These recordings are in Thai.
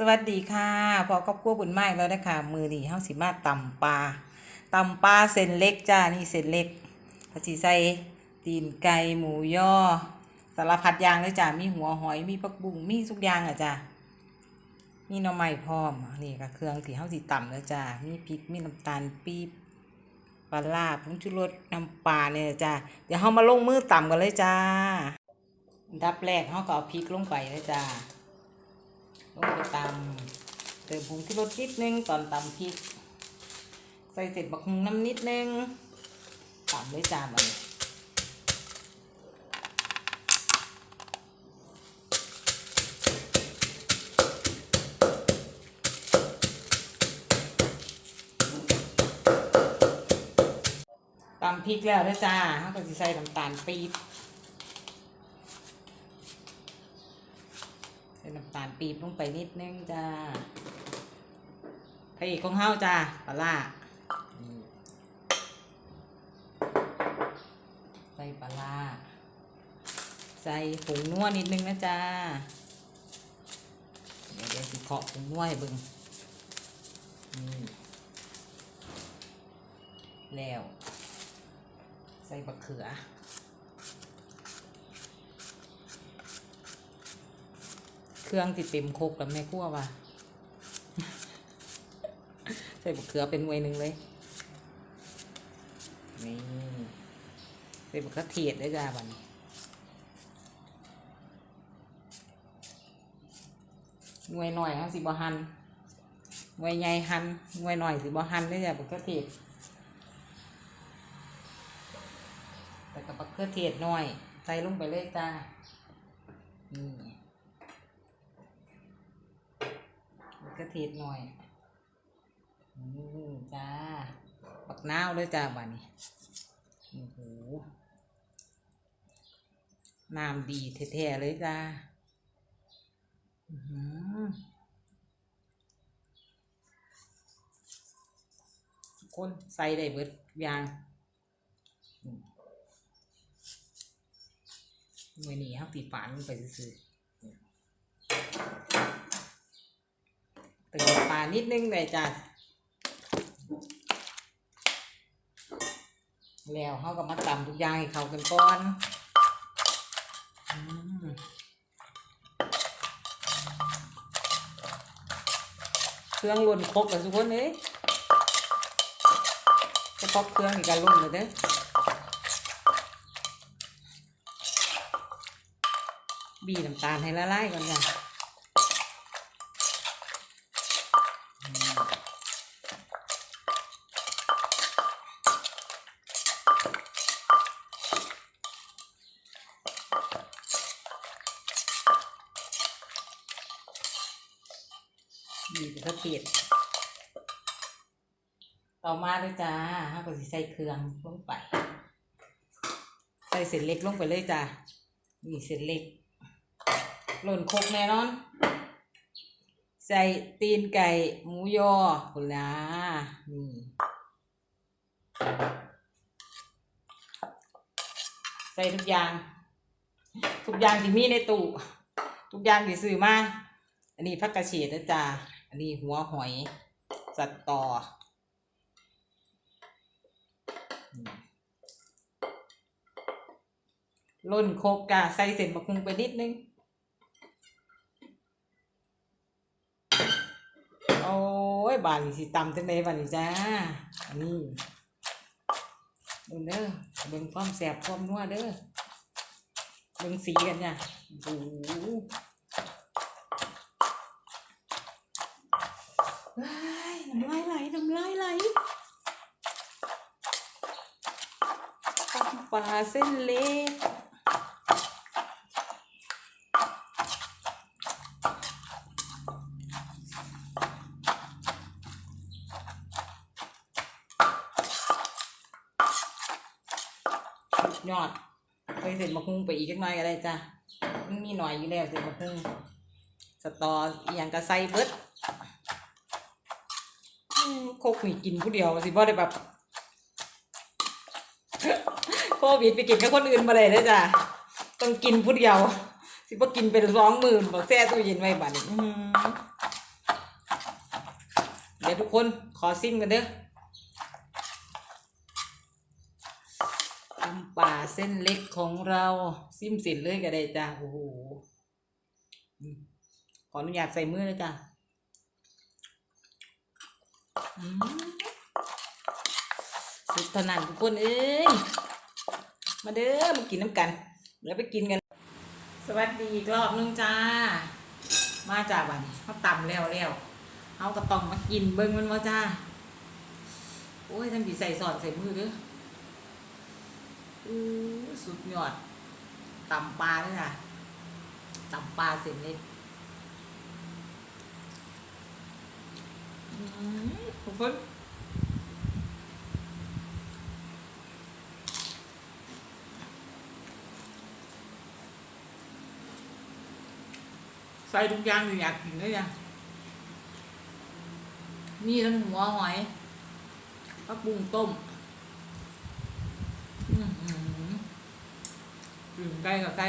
สวัสดีค่ะพอครอบครัวบุญไม้แล้วนะคะมือดีเฮาสิมาตำปลาตำปลาเส้นเล็กจ้านี่เส้นเล็กพอสิใส่ตีนไก่หมูย่อสารพัดอย่างเลยจ้ามีหัวหอยมีผักบุ้งมีทุกอย่างอะจ้ามีหน่อไม้พร้อมนี่ก็เครื่องที่เฮาสิตำแล้วจ้ามีพริกมีน้ำตาลปี๊บปลาร้าผงชูรสน้ำปลาเนี่ยจ้าเดี๋ยวเฮามาลงมือตำกันเลยจ้าดับแรกเฮาก็เอาพริกลงไปเลยจ้า ลงไปตำเติมผงที่รสนิดนึงตอนตำพริก ใส่เสร็จบักงน้ำนิดนึงตำเลยจ้ามันตำพริกแล้วนะจ้าเขาก็จะใส่น้ำตาลปี๊บ ส่น้ำตาลปี๊บลงไปนิดนึงจ้าพระเอกของเฮาจ้าปลาล่าใส่ปลาล่าใส่ผงนัวนิดนึงนะจ้าเดี๋ยวเดี๋ยวสิเคาะผงนัวให้บิ่งนี่แล้ว ใส่บะเขือ เครื่องติดเต็มโคกแล้วแม่คั่วว่ะใส่บะเขือเป็นหน่วยหนึ่งเลย นี่ใส่บะเขือเทศได้จ้าบันหน่วยหน่อยฮะสิบหันหน่วยใหญ่หันหน่วยหน่อยสิบหันได้จ้าบะเขือเทศแต่กับบะเขือเทศหน่อย ใส่ลงไปเลยจ้านี่ แล้วก็เทศหน่อยอืมจ้าบักนาวเลยจ้าบ้านี้โอ้โหน้ำดีแท้ๆเลยจ้าอื้อหือคนใส่ได้เบิดอย่างอืมมื่อนี้ครับตีฝานมันไปซื้อ เติมปลานิดนึงเลยจ้ะแล้วเขาก็มาตำทุกอย่างให้เขากันก่อนอเครื่องล้นครบกับทุกคนเอ้ยเฉพาะเครื่องอีกการล้นเลยเด้อบีน้ำตาลให้ละลายก่อนจ้ะ มีแต่ถ้าเปียดต่อมาเลยจ้าห้าก็สิใส่เครื่องลงไป ใส่เส้นเล็กลงไปเลยจ้านี่เส้นเล็ก หล่นโคกแน่นอน ใส่ตีนไก่หมูยอคุลานี่ใส่ทุกอย่าง ทุกอย่างที่มีในตู้ทุกอย่างที่ซื้อมาอันนี้ผักกระเฉดนะจ๊ะ อันนี้หัวหอยสัตว์ต่อล่นโคกกะใส่เส้นมะคุงไปนิดนึง โอ้ย บานสิตำจังไดบานนี่จ้า อันนี้เบิ่งเด้อเบิ่งความแสบความนัวเด้อเบิ่งสีกันเนี่ยโอ้โห ว้าย น้ำลายไหลน้ำลายไหลปลาเส้นเล็กยอดเคยเสร็จมาคุงไปอีกจักหน่อยอะไรจ้ะมันมีหน่อยอยู่แล้วเสร็จมาคุงสตออย่างกระไซเบิดอืม โคกนี่กินผู้เดียวสิบ่ได้แบบโควิดไปกินกับคนอื่นมาเลยนะจ้ะต้องกินผู้เดียว สิบ่กินเป็นร้องหมื่นบอกแซ่ตู้เย็นไว้บัดนี้เดี๋ยวทุกคนขอซิมกันเด้อตำป่าเส้นเล็กของเราซิมเสร็จเลยก็ได้จ้าโอ้โหขออนุญาตใส่มือเลยจ้าอืม สุดเท่านั้นทุกคนเอ้ย มาเด้อมากินน้ำกัน แล้วไปกินกัน สวัสดีอีกรอบนึงจ้า มาจากวันเขาต่ำแล้วแล้วเขาก็ต้องมากินเบิ้งมันว่าจ้า โอ้ยทำผีใส่สอดใส่มือเด้ออู้สุดยอดตำปลาเลยจ้ะตำปลาเสร็จเล็ก อืมทุกคนใส่ทุกอย่างเลยอยากกินเลยจ้ะมีทั้งหัวหอยผักบุ้งต้มอือหือถึงไก่กับไก่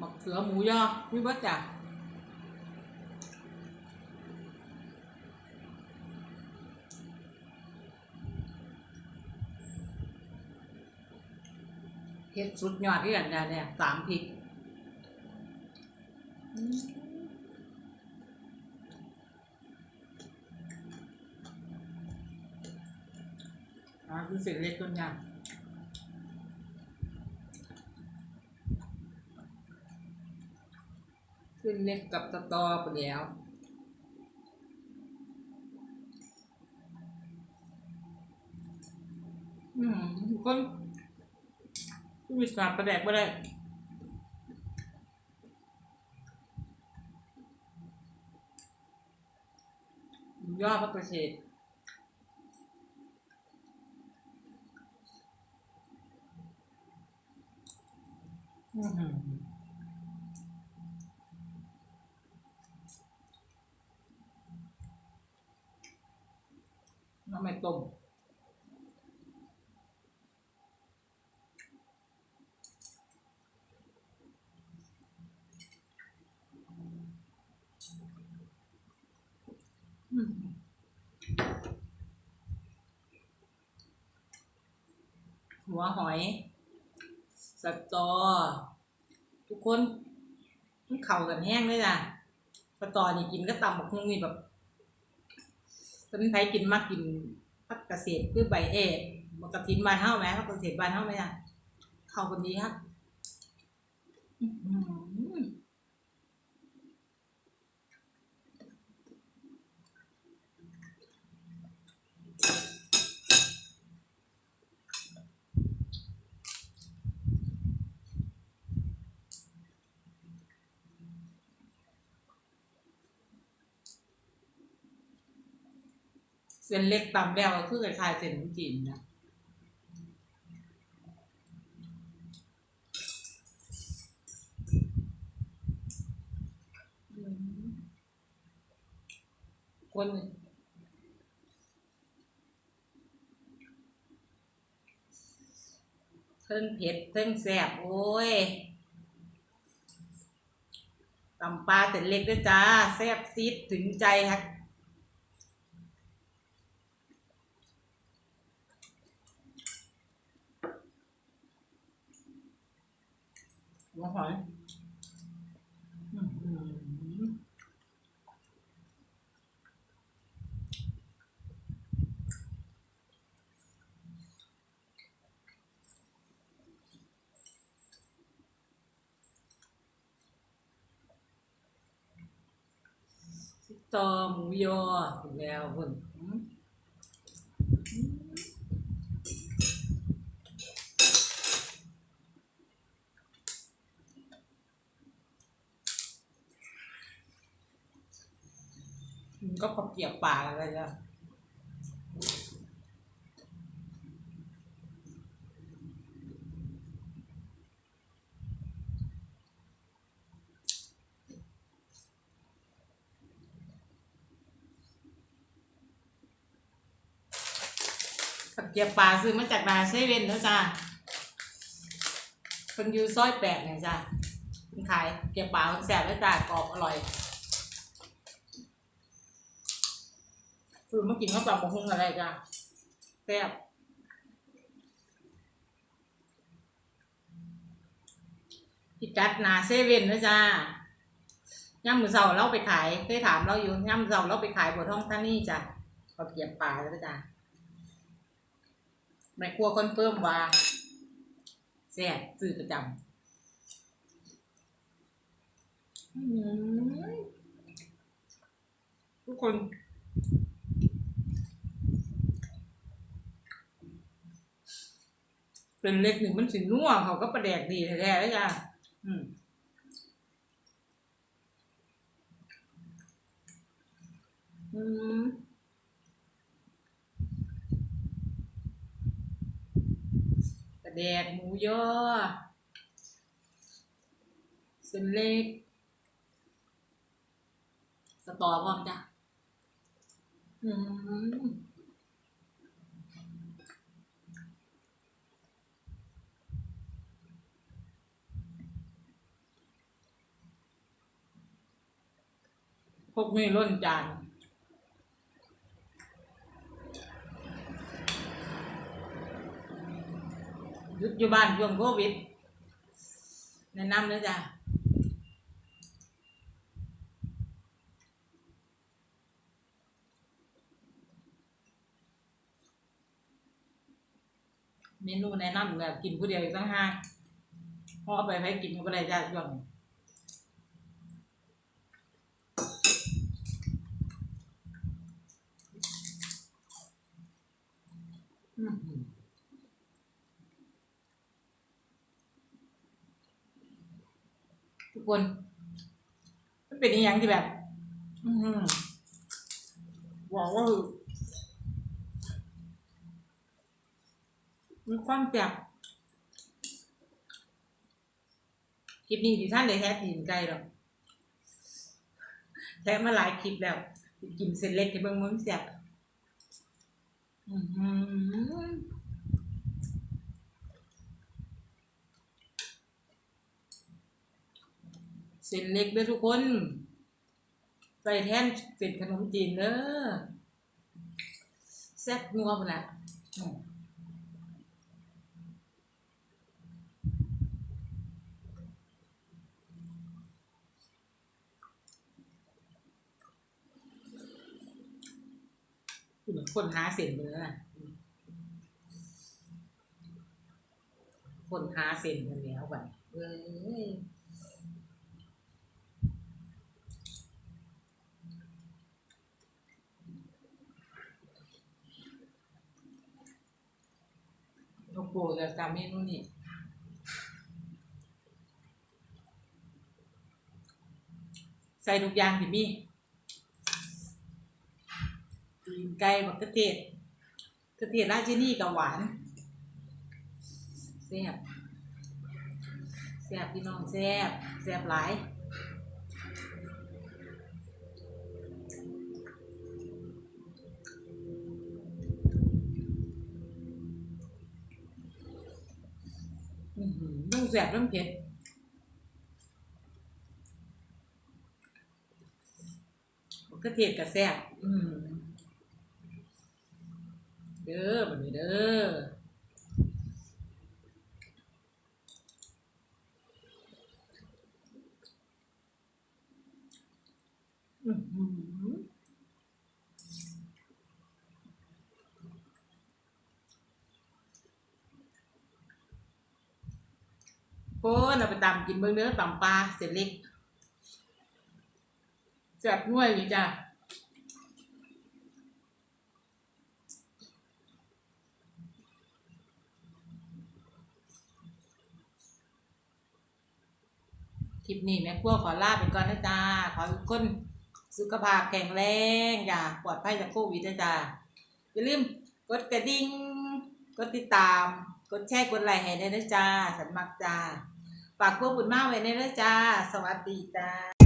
หมักเขือหมูยอมีเบิดจ้ะเฮ็ดสุดยอดที่กันจ้ะเนี่ยสามพริกอ่าคือเสร็จเล็กต้นยาง ขึ้นเล็กกับสตอไปแล้วอืมทุกคนวิสาประแดกไม่ได้ยอดพระประเทศอื้อ น้ำไม่ต้มอืมหัวหอย สตอ ทุกคนมันเข่ากันแห้งเลยจ้ะสตอนี่กินก็ตำบักฮุ่งนี่แบบ เป็นไผกินมากกินพักเกษตรคือใบเอกมันกระถินบานเฮ้าไหมพักเกษตรบานเฮ้าไหมอะเข้าคนนดีครับ อื้อหือ เส้นเล็กตำแล้วก็คือคล้ายๆเส้นขนมจีนนะคนเพิ่งเผ็ดเพิ่งแซ่บโอ้ยตำปลาเส้นเล็กด้วยจ้า แซ่บซีดถึงใจครั บหัวหอยอื้อหือสิตอหมูยอถู กแล้วคุณอืมมันก็ขับเกี่ยวปากอะไรจ้ะขับเกี่ยวปลาซื้อมาจากร้านเซเว่นแล้วจ้าคนยู่ซอยแปดเนี่ยจ้าขายเก็บปลามันแสบแล้วจ้ากรอบอร่อย คือมากินข้าวปลาหมูหุ้งอะไรจ้ะแซ่บพิกัดนาเซเว่นนะจ้าย่ำมือเสาเราไปขายเคยถามเราอยู่ย่ำมือเสาเราไปขายบนท้องท่านี่จ้ะเขาเก็บปลาแล้วจ้ะแม่ครัวคอนเฟิร์มว่าแซ่บซื้อประจำอืมทุกคน เป็นเล็กหนึ่งมันสินัวเขาก็ประแดกดีแท้ๆแล้วจ้ะอืมอืมประแดกหมูยอเส้นเล็ก สตอพร้อมจ้ะอืม วกนี้ล้นจานยุดอยู่บ้านช่วงโควิดแนะนำเลยจ้ะเมนูแนะนำแบบกินผู้เดียวอีกตั้งห้าพอเอไปกินก็ได้จ้าช่วงนี้อื้อหือทุก คนมันเป็นอหย่างที่แบบ อือหือบอกว่าคือมีความแซ่บคลิปนี้ดิท่านได้แท้ตีนไก่หรอกแท้มาหลายคลิปแล้ว กินเส้นเล็กให้เบิ่งมันแซ่บอื้อหือ เส้นเล็กเด้อทุกคนใส่แท่นเส้นขนมจีนเด้อแซ่บนัวพุ่นน่ะเหมือนคนหาเส้นเลยนะคนหาเส้นกันแล้วแบบเอ้ ยโอ้โหจะจำเมนูนี้ใส่ทุกอย่างที่มีตีนไก่บักกะเทศกระเทียมราชินีกับหวานแซ่บแซ่บพี่น้องแซ่บแซ่บหลายอื้อหื อต้องแซ่บต้องเผ็ดบักกะเทียบกับแซ่บอืมเด้อบันี้เด้อหือโคนเอาไปตำกินเบิ่งเด้อตำปลาเสร็จเล็กแซ่บน่วยอยู่จ้ะคลิปนี้แม่ครัวขอลาไปก่อนนะจ๊ะขอทุกคนสุขภาพแข็งแรงจ้ะปลอดภัยจากโควิดนะจ๊ะอย่าลืมกดกระดิ่ง กดติดตาม กดแชร์ กดไลค์ให้ด้นะจ๊ะฉันมักจ้า ฝากพวกบุณมากไว้ในนะจ๊ะสวัสดีจ้า